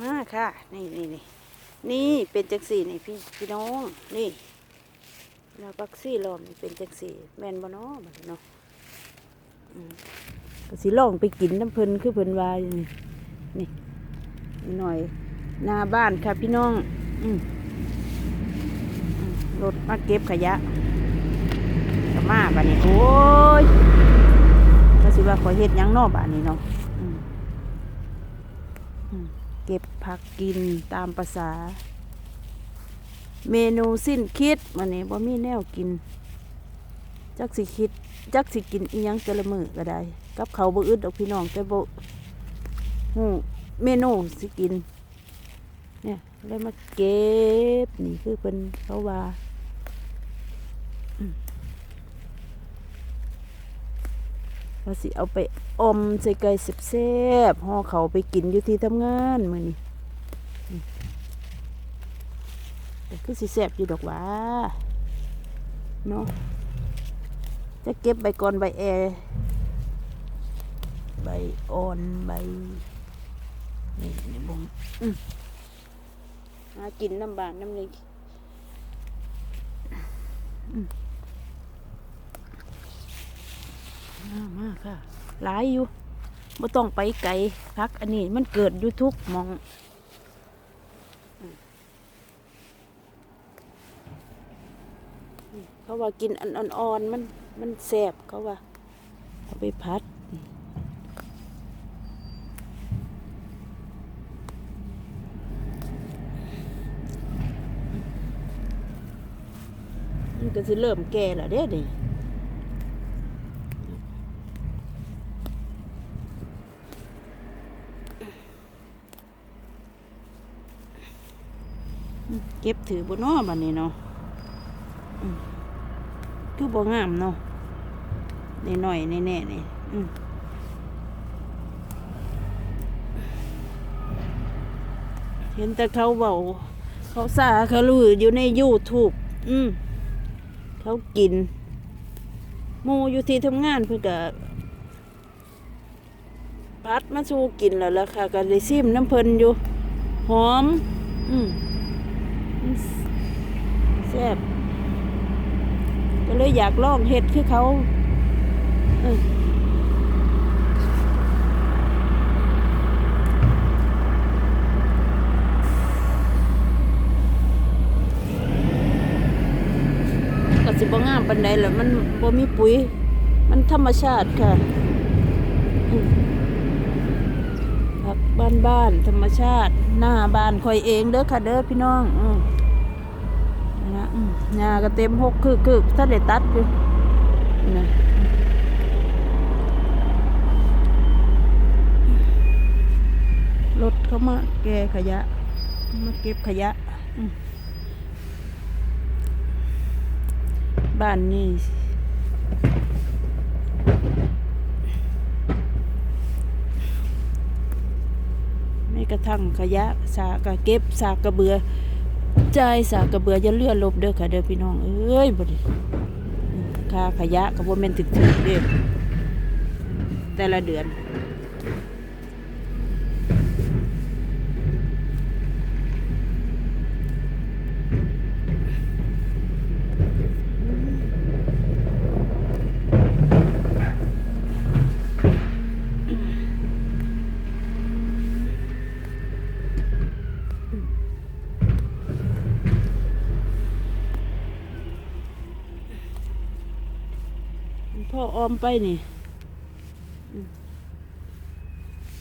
มาค่ะ นี่นี่นี่นี่เป็นจังสี่นี่พี่พี่น้องนี่เราปักซี่ลอมเป็นจังสี่ แมนบ่เนาะบัดนี้เนาะอืมก็สิลองไปกินน้ำเพลินคือเพลินวายนี่นี่นี่หน่อยหน้าบ้านค่ะพี่น้องอืมรถมาเก็บขยะกมาบัดนี้โอ้ยก็สิว่าขอเฮ็ดยังนอบัดนี้เนาะ เก็บผักกินตามภาษา เมนูสิ้นคิดมันนี้บ่มีแนวกิน จักสิคิด จักสิกินอียังแต่ละมือก็ได้ กับเขาบ่อึดดอกพี่น้องแต่บ่ฮู้เมนูสิกิน เนี่ยเลยมาเก็บนี่คือเพิ่นเขาว่าอืม ว่าสิเอาไปอมใส่ไก่แซ่บๆห่อเขาไปกินอยู่ที่ทำงานมื้อนี้แต่คือสิแสบอยู่ดอกว่าเนาะจะเก็บใบกอนใบแอใบอ่อนใบนี่นี่บงอืมหากินน้ำบานน้ำเลยอื มามาค่ะ หลายอยู่ไม่ต้องไปไกลพักอันนี้มันเกิดอยู่ทุกมองเขาว่ากินอันอ่อนๆมันมันแสบเขาว่าเอาไปพัดมันก็สิเริ่มแก่แล้วเด้นี่ เก็บถือบนนอบันนี้เนาะคือบงามเนาะนี่หน่อยนี่แน่นี่เห็นแต่เขาเบาเขาสาเขาลืออยู่ในยูทูบอืมเขากินหมูอยู่ที่ทำงานเพื่อก็พัดมาสู้กินแล้วล่ะค่ะก็เลยซิมน้ำเพลินอยู่ หอม อืม แซ่บก็เลยอยากลองเห็ดคือเขาก็สิบ่งามปันใดแหละมันบ่มีปุ๋ย มันธรรมชาติค่ะผักบ้านบ้านๆธรรมชาติ หน้าบ้านคอยเองเด้อค่ะเด้อพี่น้อง อื หญ้าก็เต็มหกคือคือถ้าได้ตัดอยู่นะรถเขามาแกขยะ มาเก็บขยะ บ้านนี่ไม่กระทั่งขยะ สากะเก็บ สากระเบือ ใจสากระเบือจะเลื่อนลบเด้อค่ะเด้อพี่น้องเอ้ยบ่ดีค่าขยะกระบ่แม่นถึกๆเด้อแต่ละเดือน พ่ ออมไปนี่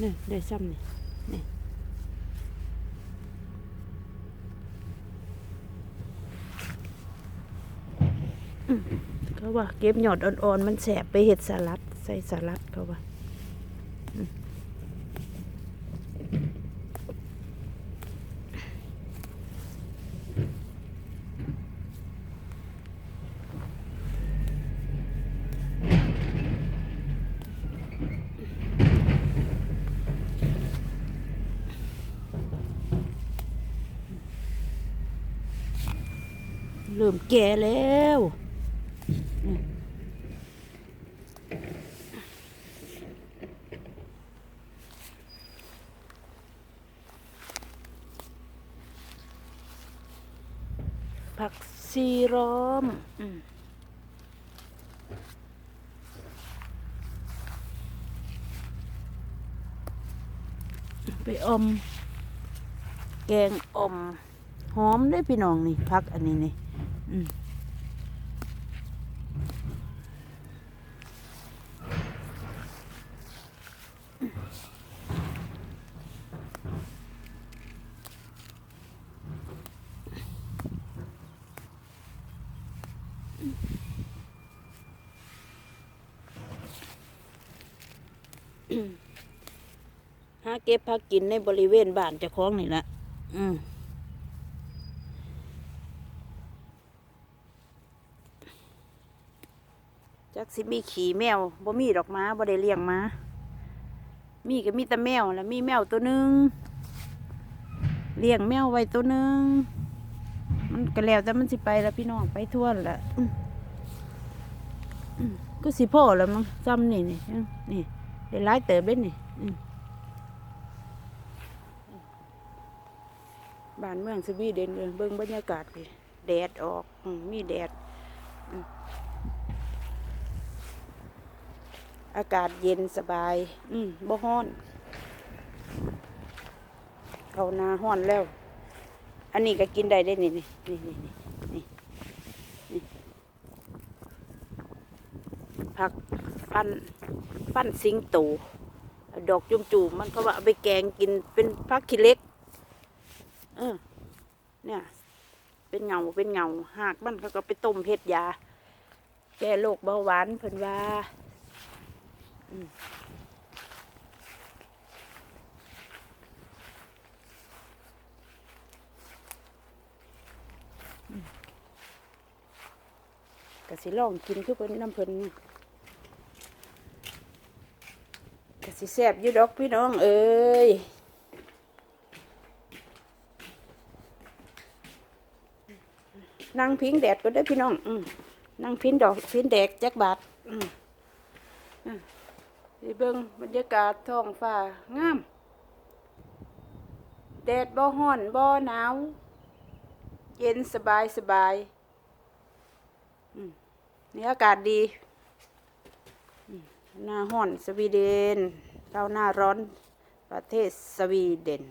นี่ได้ซ้ำนี่นี่เขาว่าเก็บหยอดอ่อนๆมันแสบไปเห็ดสลัด ใส่สลัดเขาว่า เริ่มแก่แล้วผักซีร้อมไปอม แกงอม หอมได้พี่น้องนี่พักอันนี้นี่ หาเก็บพักกินในบริเวณบ้านเจ้าของนี่แหละอืม จักสิมีขี่แมวบ่มีดอกม้าบ่ได้เลี้ยงม้ามีก็มีแต่แมวแล้วมีแมวตัวหนึ่งเลี้ยงแมวไว้ตัวหนึ่งมันก็แล้วแต่มันสิไปแล้วพี่น้องไปทั่วละอืมอืมก็สิพ่อแล้วมั้งซ้ำนี่นี่นี่ได้หลายเติบเด้นี่บ้านเมืองสวีเดนเด้อเบิ่งบรรยากาศดิแดดออกมีแดด อากาศเย็นสบาย อืมบ่ฮ้อนเขานาฮ้อนแล้ว อันนี้ก็กินได้ได้นี่นี่นี่นี่นี่นี่ผักปั้นปั้นสิงโตดอกจุ่มจุ่มมันเขาว่าเอาไปแกงกินเป็นผักขี้เล็ก เออ เนี่ย เป็นเงาเป็นเงาหากมันเขาก็ไปต้มเฮ็ดยา แก้โรคเบาหวานเพิ่นว่า กะสิลองกินคือเพิ่นน้ำเพิ่นกะสิแซ่บอยู่ดอกพี่น้องเอ้ยนั่งพิงแดดก็ได้พี่น้องอนั่งพิงดอกพิงแดดจักบาทอืม สิเบิ่งบรรยากาศท้องฟ้างาม แดดบ่ฮ้อนบ่หนาว เย็นสบายสบายนี่อากาศดีหน้าห้อนสวีเดนเท่าหน้าร้อนประเทศสวีเดน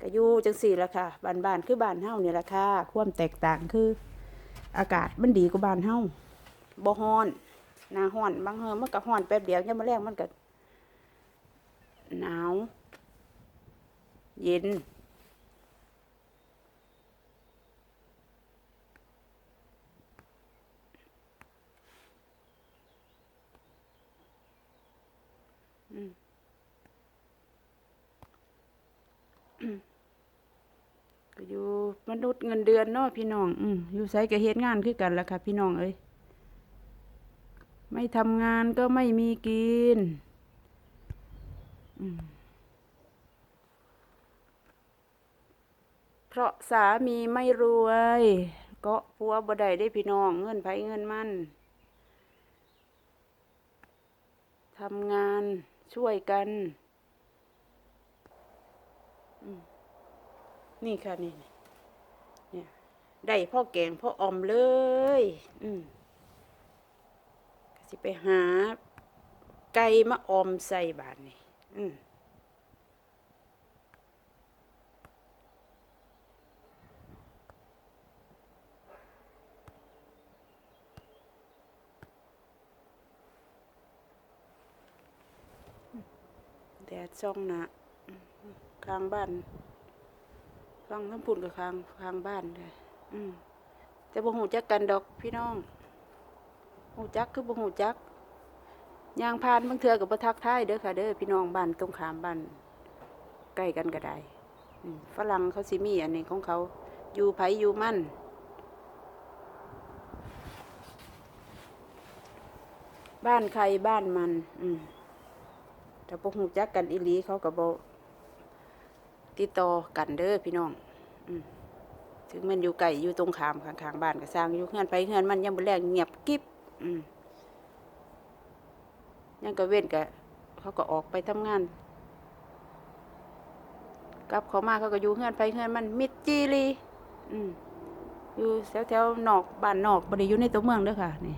ก็อยู่จังสี่ละค่ะบ้านบ้านคือบ้านเฮาเนี่ยละค่ะ ความแตกต่างคือ อากาศมันดีกว่าบ้านเฮา บ่ฮ้อนหน้าฮ้อนบางเฮอมันก็ฮ้อนแป๊บเดียวยังมาแรงมันก็หนาว เย็นก็อยู่มนุษย์เงินเดือนเนาะพี่น้อง อือยู่ไสก็เฮ็ดงานคือกันล่ะค่ะ พี่น้องเอ้ย ไม่ทำงานก็ไม่มีกิน เพราะสามีไม่รวย ก็ผัวบ่ได้ได้พี่น้อง เงินไผเงินมันทำงานช่วยกัน นี่ค่ะนี่ เนี่ย ได้พ่อแกงพ่ออมเลย อืม สิไปหา ไก่มาออมใส่บาทนี่อืมแดดซ่องหนะข้างบ้านฟังทั้งปุ่นกับข้างข้างบ้านเลยอืมแต่บ่หูจักกันดอกพี่น้อง หูจักคือบ่หูจักยางพานบางเทือกับประทักท้ายเด้อค่ะ เด้อพี่น้องบ้านตรงขามบ้านใกล้กันก็ได้ฝรั่งเขาสิมีอันนี้ของเขาอยู่ไผอยู่มั่นบ้านใครบ้านมัน อืมแต่บ่หูจักกันอีหลีเขาก็บ่ติดต่อกันเด้อพี่น้อง อืมถึงมันอยู่ไกลอยู่ตรงขามข้างๆบ้านก็สร้างอยู่เฮือนไปเฮือนมันยังบ่แรงเงียบกิ๊บ อืมยังก็เว้นกะเขาก็ออกไปทำงานกลับเขามาเขาก็อยู่เฮือนไปเฮือนมันมิดจีรีอืมอยู่แถวแถวๆนอกบ้านนอกบ่ได้อยู่ในตัวเมืองเด้อค่ะ นี่